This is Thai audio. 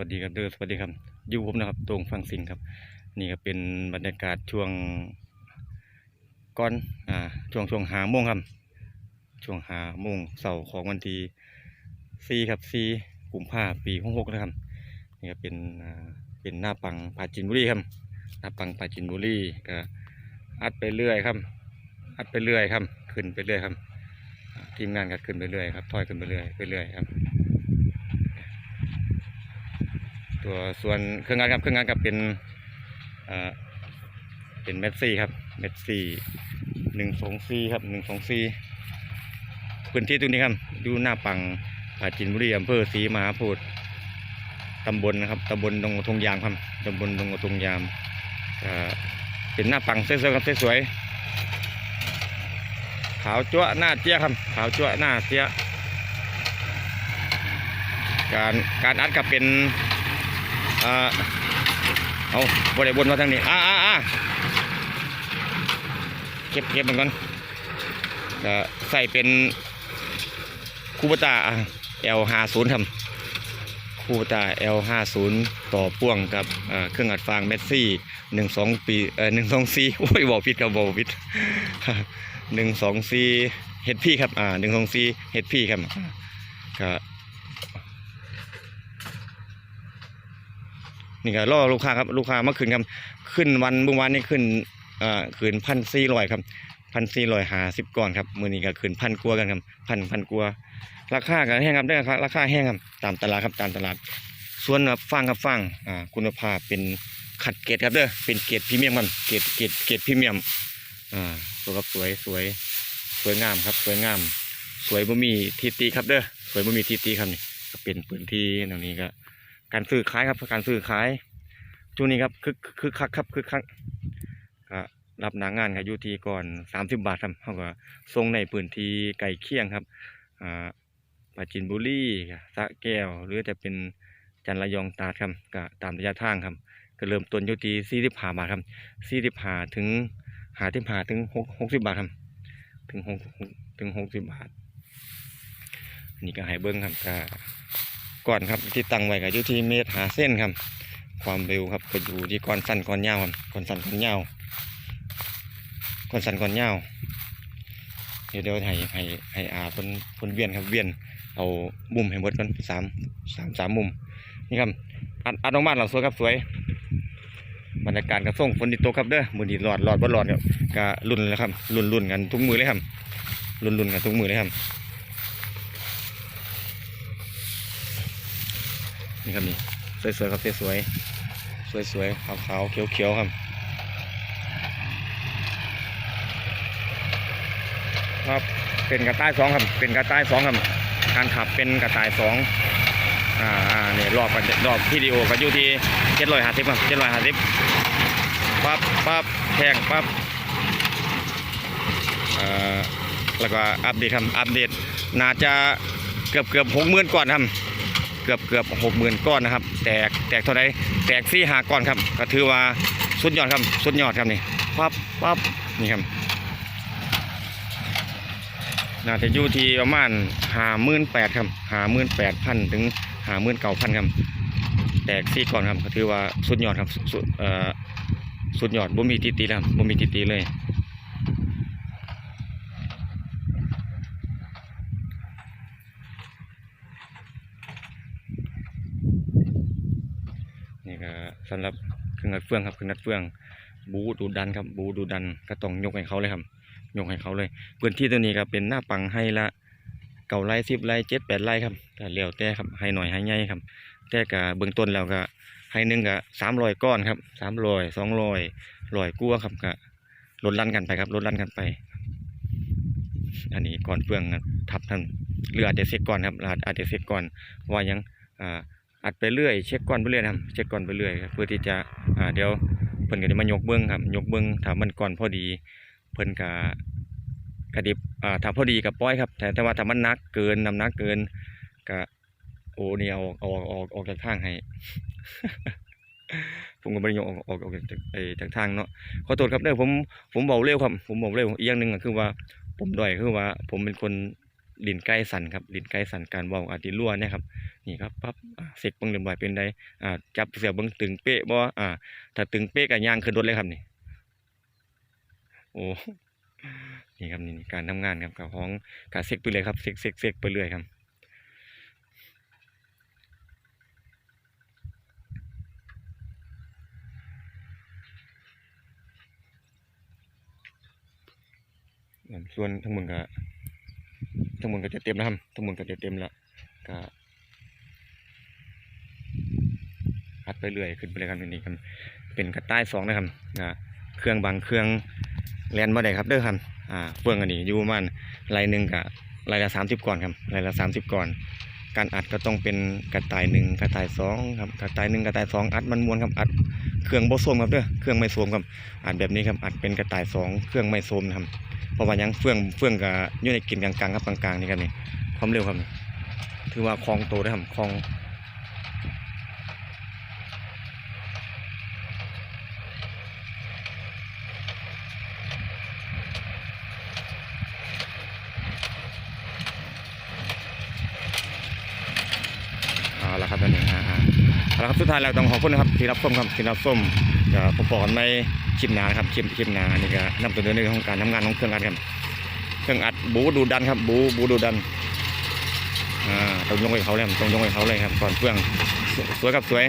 วัสดีครับเด้อสวัสดีครับอยู่ผมนะครับตรงฟังสิงห์ครับ นี่ก็เป็นบรรยากาศช่วงก่อนอ่าช่วงช่วงหาโมงครับ ช่วงหาโมงเสาร์ของวันที่สี่ครับสี่กุมภาพันธ์ปีหกหกนะครับนี่ก็เป็นอ่าเป็นหน้าปังปาจินบุรีครับหน้าปังปาจินบุรีก็อัดไปเรื่อยครับอัดไปเรื่อยครับ ขึ้นไปเรื่อยครับ ทีมงานก็ขึ้นไปเรื่อยครับถอยขึ้นไปเรื่อยไปเรื่อยครับ ตัวส่วนเครื่องงานครับเครื่องงานกับเป็นเอ่อเป็นเมสซี่ครับเมสซี่หนึ่งสองสี่ครับหนึ่งสองสี่พื้นที่ตรงนี้ครับดูหน้าปังปราจินบุรีอำเภอศรีมหาโพธิ์ตำบลนะครับตำบลดงทงยางครับตำบลดงทงยามเป็นหน้าปังสวยๆครับสวยๆขาวจั๊วหน้าเจี๊ยครับขาวจั๊วหน้าเจี๊ยการการอัดกับเป็น อ่าเอาบริบนมาทางนี้อ่าอ่าอ่าเก็บเก็บมันก่อนก็ใส่เป็นคูบตา L ห้าศูนย์ครับคูบตา L ห้าศูนย์ต่อพ่วงกับเครื่องอัดฟางเมสซี่หนึ่งสองปีเอ่อหนึ่งสองสี่โอ้ยบอกผิดครับบอกผิดหนึ่งสองสี่เฮดพี่ครับอ่าหนึ่งสองสี่เฮดพี่ครับก็ นี่ก็รอลูกค้าครับลูกค้าเมื่อคืนครับ ขึ้นวันเมื่อวานนี้ขึ้นเอ่อขึ้นพันสี่ร้อยครับพันสี่ร้อยหาสิบก่อนครับมือนี้ก็ขึ้นพันกัวกันครับพันพันกัวราคากันแห้งครับได้ราคาราคาแห้งครับตามตลาดครับตามตลาด ส่วนแบบฟังครับฟังอ่าคุณภาพเป็นขัดเกรดครับเด้อเป็นเกรดพรีเมียมมันเกรดเกรดเกรดพรีเมียมอ่าตัวครับสวยสวยสวยงามครับสวยงาม สวยบ่มีทีตีครับเด้อสวยบ่มีทีตีครับนี่ก็เป็นพื้นที่ตรงนี้ก็ การซื้อขายครับการซื้อขายช่วงนี้ครับคึกคึกคักครับคึกคักก็รับหนางงานครับยูทีก่อนสามสิบบาทครับเขาก็ส่งในพื้นที่ไก่เคียงครับอ่าปราจินบุรีสะแก้ว หรือจะเป็นจันระยองตราดครับก็ตามระยะทางครับ ก็เริ่มต้นยูทีสี่สิบห้าบาทครับสี่สิบห้าถึงหาที่หาถึงหกหกสิบบาทครับถึงหกถึงหกสิบบาทนี่ก็ให้เบิ้งครับก็ ก่อนครับที่ตั้งไว้ก็อยู่ที่เมตรหาเส้นครับ ความเร็วครับก็อยู่ที่ก้อนสั้นก้อนยาวครับก้อนสั้นก้อนยาวก้อนสั้นก้อนยาวเดี๋ยวเดี๋ยวให้ให้ให้อาเพิ่นเพิ่นเวียนครับเวียนเอามุมให้หมดกันสามสามสามมุมนี่ครับอัดอัดออกมาเราสวยครับสวยบรรยากาศกระส่งฝนติดตกครับเด้อมือดีหลอดหลอดบ่หลอดเนี่ยก็รุ่นแล้วครับรุ่นรุ่นกันทุกมือเลยครับรุ่นรุ่นกันทุกมือเลยครับ นี่ครับนี่สวยๆครับสวยๆสวยๆขาวๆเขียวๆครับครับเป็นกระต่ายสองครับเป็นกระต่ายสองครับการขับเป็นกระต่ายสองอ่าอ่าเนี่ยรอบกันรอบวิดีโอก็อยู่ที่เจ็ดร้อยห้าสิบครับเจ็ดร้อยห้าสิบปั๊บปั๊บแทงปั๊บอ่อแล้วก็อัปเดตครับอัปเดตน่าจะเกือบเกือบหกหมื่นก่อนครับ เกือบเกือบหกหมื่นก้อนนะครับ แตกแตกเท่าไรแตกซี่หาก้อนครับ ก็ถือว่าสุดยอดครับสุดยอดครับนี่ปั๊บปั๊บนี่ครับน่าจะอยู่ที่ประมาณหาหมื่นแปดครับหาหมื่นแปดพันถึงหาหมื่นเก้าพันครับแตกซี่ก่อนครับก็ถือว่าสุดยอดครับสุดเอ่อสุดยอดบ่มีตีตีแล้วบบ่มีตีตีเลย นี่ก็ สำหรับเครื่องนัดเฟืองครับเครื่องนัดเฟือง บูดูดันครับบูดูดันก็ต้องยกให้เขาเลยครับยกให้เขาเลยพื้นที่ตัวนี้ครับเป็นหน้าปังให้ละเก่าไร่สิบไร่เจ็ดแปดไร่ครับแต่เลี้ยวแต่ครับให้หน่อยให้ใหญ่ครับ แต่ก็เบื้องต้นแล้วก็ให้หนึ่งก็สามร้อยก้อนครับสามร้อยสองร้อยร้อยกู้ครับก็ลดลั่นกันไปครับลดลั่นกันไป อันนี้ก่อนเฟืองครับทับท่านเรืออาจจะเซ็กก่อนครับอาจจะเซ็กก่อนว่ายังอ่า อัดไปเรื่อยเช็คก่อนไปเรื่อยครับเช็คก่อนไปเรื่อยเพื่อที่จะอ่าเดี๋ยวเพิ่นก็จะมายกเบิ้องครับยกเบิ้องถ้ามันก่อนพอดี เพิ่นก็กระดิบอ่าถ้าพอดีกับป้อยครับ แต่แต่ว่าถามันนักเกินน้ำหนักเกินก็โอ้นี่เอาเอาออกออกจากทางให้ผมก็ไม่ยออกออกออกจากไอ้จากทางเนาะขอโทษครับเด้อผมผมเบาเร็วครับผมเบาเร็วอีกอย่างหนึ่งก็คือว่าผมด้อยคือว่า ผมเป็นคน ลิ้นไก่สั่นครับลิ้นไก่สั่นการว้าอาจสิรั่วนะครับนี่ครับปั๊บอ่าเสกเบิ่งเรียบร้อยเป็นไดอ่าจับเสียเบิ่งตึงเป๊ะบ่อ่าถ้าตึงเป๊ะก็ย่างขึ้นรถเลยครับนี่โอ้นี่ครับนี่การทำงานครับกับของการเซ็กไปเลยครับเซ็กเซ็กเซ็กไปเรื่อยครับส่วนทั้งหมดก็ ทั้งหมดก็จะเต็มแล้วครับทั้งหมดก็จะเต็มแล้วก็พัดไปเรื่อยขึ้นไปเลยครับนี่ครับเป็นกระต่ายสองนะครับนะเครื่องบางเครื่องแลนบ่ได้ครับเด้อครับอ่าเฟื่องอันนี้อยู่ประมาณไรหนึ่งกับไรละสามสิบก่อนครับไรละสามสิบก่อนการอัดก็ต้องเป็นกระต่ายหนึ่งกระต่ายสองครับกระต่ายหนึ่งกระต่ายสองอัดมันมวนครับอัดเครื่องโบโซมครับเด้อเครื่องไม่โซมครับอัดแบบนี้ครับอัดเป็นกระต่ายสองเครื่องไม่โซมนครับ เพราะว่ายังเฟื่องเฟื่องกับอยู่ในกินกลางๆครับกลางๆนี่ครับนี่ความเร็วครับนี่ถือว่าคลองโตได้ครับคลองเอาละครับตอนนี้อ่าๆเอาละครับสุดท้ายแล้วต้องขอบคุณนะครับที่รับส้มครับที่รับส้มก็ผมบอกกัน คลิปหนานะครับคลิปคลิปหนาอันนี้ก็นำตัวเดินในของการทำงานของเครื่องอัดครับเครื่องอัดบูดูดันครับบูบูดูดันอ่าต้องยกให้เขาเลยครับต้องยกให้เขาเลยครับก่อนเครื่องสวยสวยครับสวย